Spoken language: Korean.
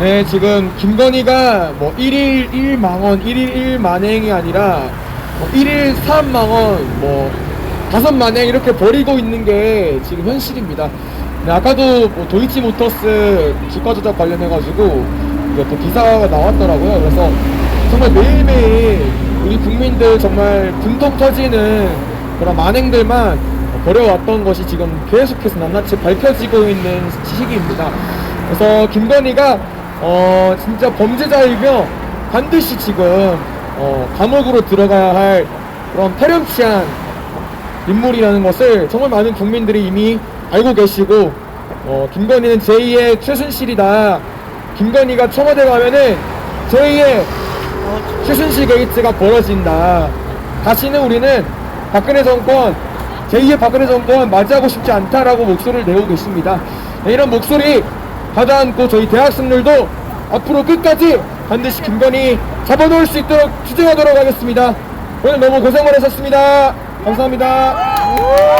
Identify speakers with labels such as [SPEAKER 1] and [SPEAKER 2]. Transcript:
[SPEAKER 1] 네, 지금 김건희가 뭐 1일 1망원, 1일 1만행이 아니라 뭐 1일 3망원, 뭐 5만행 이렇게 버리고 있는 게 지금 현실입니다. 네, 아까도 뭐 도이치모터스 주가 조작 관련해가지고 이게 또 기사가 나왔더라고요. 그래서 정말 매일매일 우리 국민들 정말 분통 터지는 그런 만행들만 버려왔던 것이 지금 계속해서 낱낱이 밝혀지고 있는 시기입니다. 그래서 김건희가 어 진짜 범죄자이며 반드시 지금 어 감옥으로 들어가야 할 그런 패렴치한 인물이라는 것을 정말 많은 국민들이 이미 알고 계시고 어 김건희는 제2의 최순실이다. 김건희가 청와대 가면은 제2의 최순실 게이트가 벌어진다. 다시는 우리는 박근혜 정권, 제2의 박근혜 정권 맞이하고 싶지 않다라고 목소리를 내고 계십니다. 네, 이런 목소리 가다앉고 저희 대학생들도 앞으로 끝까지 반드시 김건희 잡아놓을 수 있도록 투쟁하도록 하겠습니다. 오늘 너무 고생 많으셨습니다. 감사합니다.